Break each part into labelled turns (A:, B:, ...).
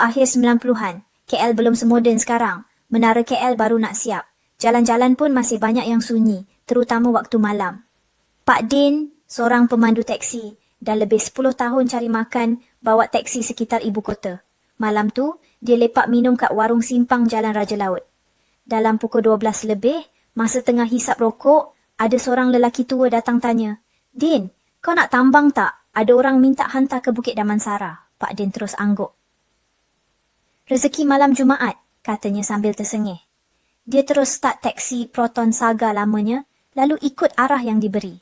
A: Akhir 90-an. KL belum semoden sekarang. Menara KL baru nak siap. Jalan-jalan pun masih banyak yang sunyi, terutama waktu malam. Pak Din, seorang pemandu teksi, dah lebih 10 tahun cari makan, bawa teksi sekitar ibu kota. Malam tu, dia lepak minum kat warung simpang Jalan Raja Laut. Dalam pukul 12 lebih, masa tengah hisap rokok, ada seorang lelaki tua datang tanya, Din, kau nak tambang tak? Ada orang minta hantar ke Bukit Damansara. Pak Din terus angguk. Rezeki malam Jumaat, katanya sambil tersengih. Dia terus start taksi Proton Saga lamanya, lalu ikut arah yang diberi.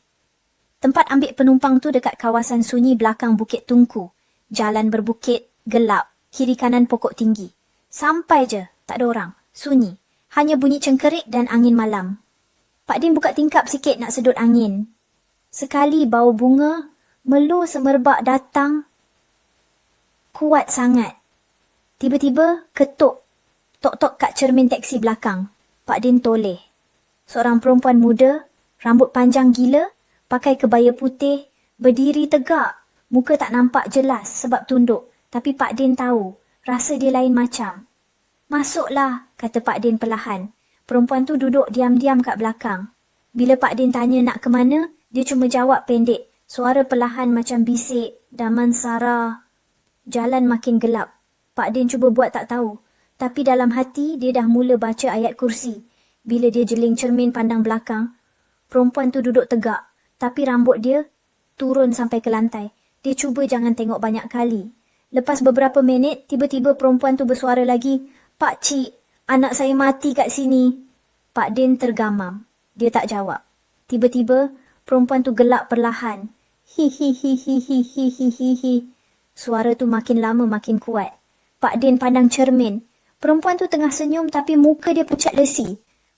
A: Tempat ambil penumpang tu dekat kawasan sunyi belakang Bukit Tungku. Jalan berbukit, gelap, kiri kanan pokok tinggi. Sampai je, tak ada orang, sunyi. Hanya bunyi cengkerik dan angin malam. Pak Din buka tingkap sikit nak sedut angin. Sekali bau bunga, melu semerbak datang. Kuat sangat. Tiba-tiba ketuk. Tok-tok kat cermin teksi belakang. Pak Din toleh. Seorang perempuan muda, rambut panjang gila, pakai kebaya putih, berdiri tegak. Muka tak nampak jelas sebab tunduk. Tapi Pak Din tahu, rasa dia lain macam. Masuklah, kata Pak Din perlahan. Perempuan tu duduk diam-diam kat belakang. Bila Pak Din tanya nak ke mana, dia cuma jawab pendek. Suara perlahan macam bisik, Daman Sarah. Jalan makin gelap. Pak Din cuba buat tak tahu. Tapi dalam hati, dia dah mula baca ayat kursi. Bila dia jeling cermin pandang belakang, perempuan tu duduk tegak. Tapi rambut dia turun sampai ke lantai. Dia cuba jangan tengok banyak kali. Lepas beberapa minit, tiba-tiba perempuan tu bersuara lagi, Pak Cik, anak saya mati kat sini. Pak Din tergamam. Dia tak jawab. Tiba-tiba, perempuan tu gelak perlahan. Hi hi hi hi hi hi hi hi. Suara tu makin lama makin kuat. Pak Din pandang cermin. Perempuan tu tengah senyum tapi muka dia pucat lesi.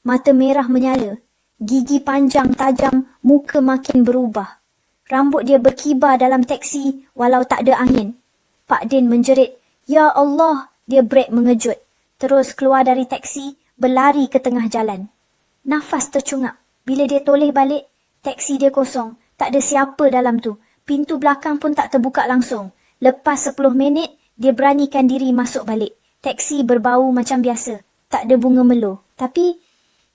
A: Mata merah menyala. Gigi panjang tajam, muka makin berubah. Rambut dia berkibar dalam teksi walau tak ada angin. Pak Din menjerit, Ya Allah, dia brek mengejut. Terus keluar dari teksi, berlari ke tengah jalan. Nafas tercungap. Bila dia toleh balik, teksi dia kosong. Tak ada siapa dalam tu. Pintu belakang pun tak terbuka langsung. Lepas 10 minit, dia beranikan diri masuk balik. Teksi berbau macam biasa. Tak ada bunga melo. Tapi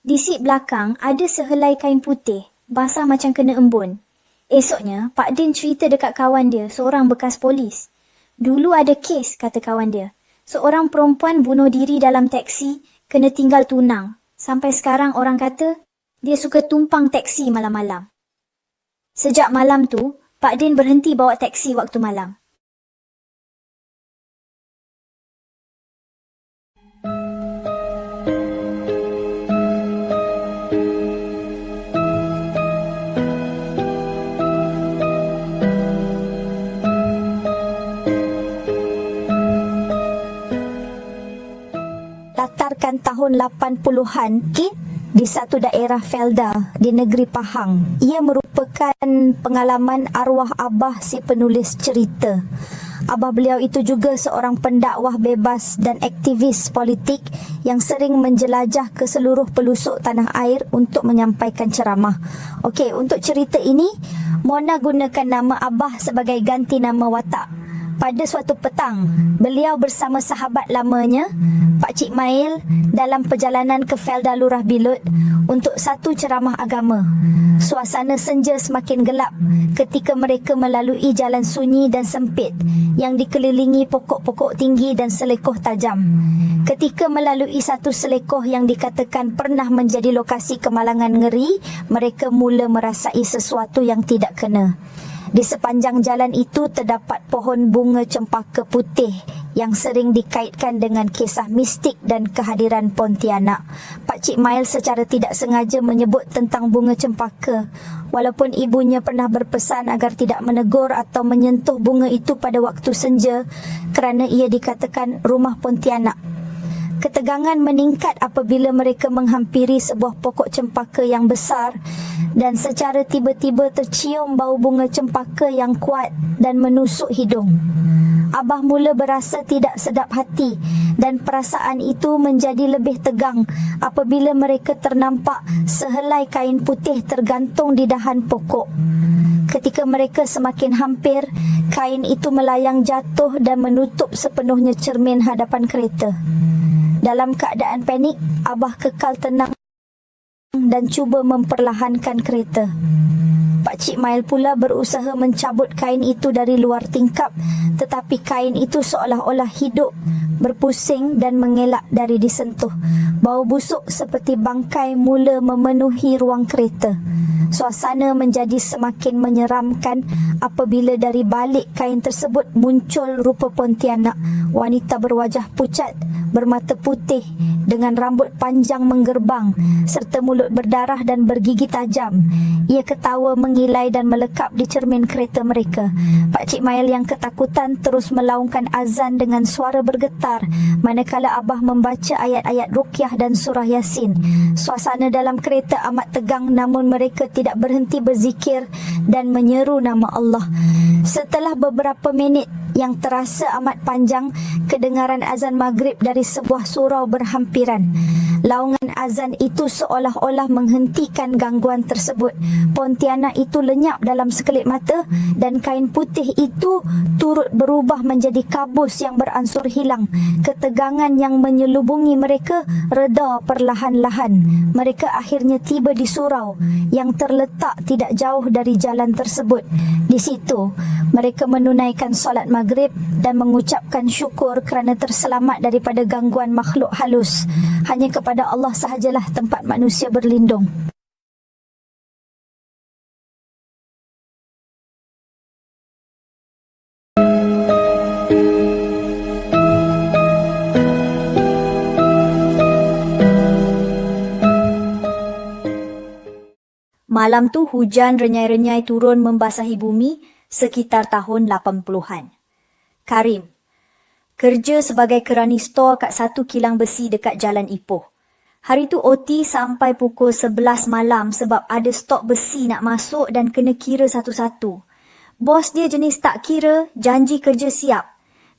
A: di seat belakang ada sehelai kain putih. Basah macam kena embun. Esoknya, Pak Din cerita dekat kawan dia, seorang bekas polis. Dulu ada kes, kata kawan dia. Seorang perempuan bunuh diri dalam teksi, kena tinggal tunang. Sampai sekarang orang kata, dia suka tumpang teksi malam-malam. Sejak malam tu, Pak Din berhenti bawa teksi waktu malam.
B: 80-an okay? di satu daerah Felda di negeri Pahang. Ia merupakan pengalaman arwah abah si penulis cerita. Abah beliau itu juga seorang pendakwah bebas dan aktivis politik yang sering menjelajah ke seluruh pelusuk tanah air untuk menyampaikan ceramah. Okey, untuk cerita ini, Mona gunakan nama Abah sebagai ganti nama watak pada suatu petang, beliau bersama sahabat lamanya, Pak Cik Mail, dalam perjalanan ke Felda Lurah Bilut untuk satu ceramah agama. Suasana senja semakin gelap ketika mereka melalui jalan sunyi dan sempit yang dikelilingi pokok-pokok tinggi dan selekoh tajam. Ketika melalui satu selekoh yang dikatakan pernah menjadi lokasi kemalangan ngeri, mereka mula merasai sesuatu yang tidak kena. Di sepanjang jalan itu terdapat pohon bunga cempaka putih yang sering dikaitkan dengan kisah mistik dan kehadiran Pontianak. Pak Cik Mail secara tidak sengaja menyebut tentang bunga cempaka walaupun ibunya pernah berpesan agar tidak menegur atau menyentuh bunga itu pada waktu senja kerana ia dikatakan rumah Pontianak. Ketegangan meningkat apabila mereka menghampiri sebuah pokok cempaka yang besar dan secara tiba-tiba tercium bau bunga cempaka yang kuat dan menusuk hidung. Abah mula berasa tidak sedap hati dan perasaan itu menjadi lebih tegang apabila mereka ternampak sehelai kain putih tergantung di dahan pokok. Ketika mereka semakin hampir, kain itu melayang jatuh dan menutup sepenuhnya cermin hadapan kereta. Dalam keadaan panik, Abah kekal tenang dan cuba memperlahankan kereta. Pak Cik Mail pula berusaha mencabut kain itu dari luar tingkap tetapi kain itu seolah-olah hidup, berpusing dan mengelak dari disentuh. Bau busuk seperti bangkai mula memenuhi ruang kereta. Suasana menjadi semakin menyeramkan apabila dari balik kain tersebut muncul rupa Pontianak, wanita berwajah pucat, bermata putih dengan rambut panjang menggerbang serta mulut berdarah dan bergigi tajam. Ia ketawa mengilai dan melekap di cermin kereta mereka. Pak Cik Mail yang ketakutan terus melaungkan azan dengan suara bergetar manakala Abah membaca ayat-ayat rukyah dan surah Yasin. Suasana dalam kereta amat tegang namun mereka tidak berhenti berzikir dan menyeru nama Allah. Setelah beberapa minit yang terasa amat panjang, kedengaran azan maghrib dari sebuah surau berhampiran. Laungan azan itu seolah-olah menghentikan gangguan tersebut. Pontianak itu lenyap dalam sekelip mata dan kain putih itu turut berubah menjadi kabus yang beransur hilang. Ketegangan yang menyelubungi mereka reda perlahan-lahan. Mereka akhirnya tiba di surau yang terletak tidak jauh dari jalan tersebut. Di situ, mereka menunaikan solat maghrib dan mengucapkan syukur kerana terselamat daripada gangguan makhluk halus. Hanya kepada Allah sahajalah tempat manusia berlindung.
A: Malam tu hujan renyai-renyai turun membasahi bumi sekitar tahun 80-an. Karim, kerja sebagai kerani stor kat satu kilang besi dekat Jalan Ipoh. Hari tu OT sampai pukul 11 malam sebab ada stok besi nak masuk dan kena kira satu-satu. Bos dia jenis tak kira, janji kerja siap.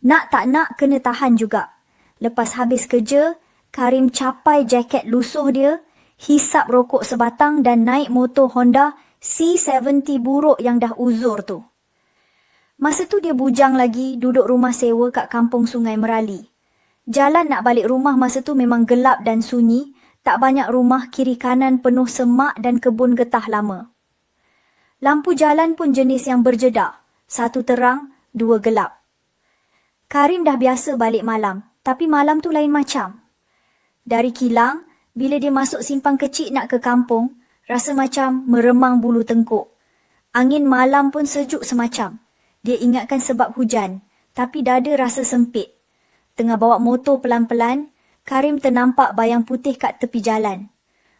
A: Nak tak nak kena tahan juga. Lepas habis kerja, Karim capai jaket lusuh dia, hisap rokok sebatang dan naik motor Honda C70 buruk yang dah uzur tu. Masa tu dia bujang lagi duduk rumah sewa kat kampung Sungai Merali. Jalan nak balik rumah masa tu memang gelap dan sunyi, tak banyak rumah kiri kanan penuh semak dan kebun getah lama. Lampu jalan pun jenis yang berjedak, satu terang, dua gelap. Karim dah biasa balik malam, tapi malam tu lain macam. Dari kilang, bila dia masuk simpang kecil nak ke kampung, rasa macam meremang bulu tengkuk. Angin malam pun sejuk semacam. Dia ingatkan sebab hujan, tapi dada rasa sempit. Tengah bawa motor pelan-pelan, Karim ternampak bayang putih kat tepi jalan.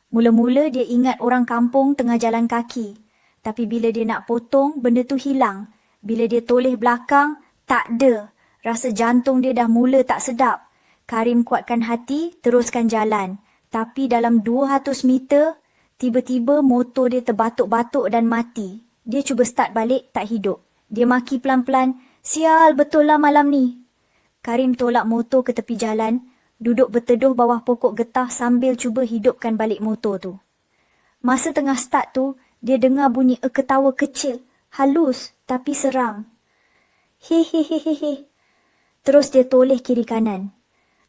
A: Mula-mula dia ingat orang kampung tengah jalan kaki. Tapi bila dia nak potong, benda tu hilang. Bila dia toleh belakang, tak ada. Rasa jantung dia dah mula tak sedap. Karim kuatkan hati, teruskan jalan. Tapi dalam 200 meter, tiba-tiba motor dia terbatuk-batuk dan mati. Dia cuba start balik, tak hidup. Dia maki pelan-pelan, sial betul lah malam ni. Karim tolak motor ke tepi jalan, duduk berteduh bawah pokok getah sambil cuba hidupkan balik motor tu. Masa tengah start tu, dia dengar bunyi ketawa kecil, halus tapi seram. Hehehehehe. Terus dia toleh kiri kanan.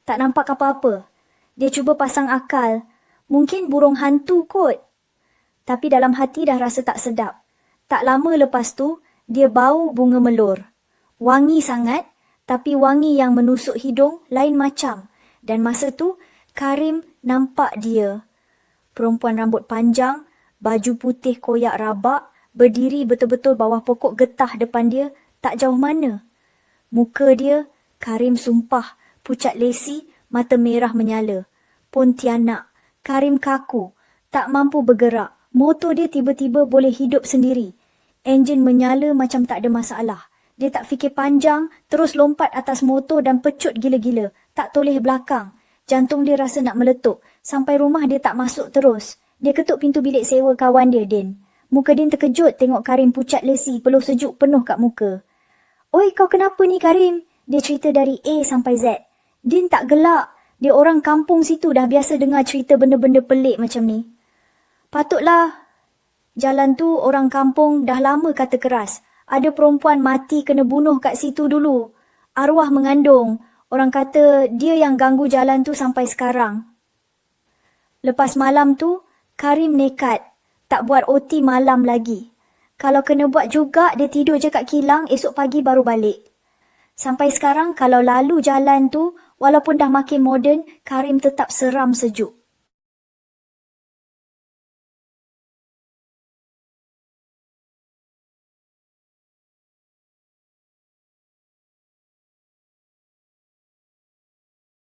A: Tak nampak apa-apa. Dia cuba pasang akal. Mungkin burung hantu kot. Tapi dalam hati dah rasa tak sedap. Tak lama lepas tu, dia bau bunga melur. Wangi sangat, tapi wangi yang menusuk hidung lain macam. Dan masa tu, Karim nampak dia. Perempuan rambut panjang, baju putih koyak rabak, berdiri betul-betul bawah pokok getah depan dia, tak jauh mana. Muka dia, Karim sumpah, pucat lesi, mata merah menyala. Pontianak, Karim kaku, tak mampu bergerak. Motor dia tiba-tiba boleh hidup sendiri. Enjin menyala macam tak ada masalah. Dia tak fikir panjang, terus lompat atas motor dan pecut gila-gila. Tak toleh belakang. Jantung dia rasa nak meletup. Sampai rumah dia tak masuk terus. Dia ketuk pintu bilik sewa kawan dia, Din. Muka Din terkejut tengok Karim pucat lesi, peluh sejuk penuh kat muka. Oi, kau kenapa ni Karim? Dia cerita dari A sampai Z. Din tak gelak. Dia orang kampung situ dah biasa dengar cerita benda-benda pelik macam ni. Patutlah. Jalan tu orang kampung dah lama kata keras. Ada perempuan mati kena bunuh kat situ dulu. Arwah mengandung. Orang kata dia yang ganggu jalan tu sampai sekarang. Lepas malam tu, Karim nekat. Tak buat OT malam lagi. Kalau kena buat juga, dia tidur je kat kilang, esok pagi baru balik. Sampai sekarang, kalau lalu jalan tu, walaupun dah makin moden, Karim tetap seram sejuk.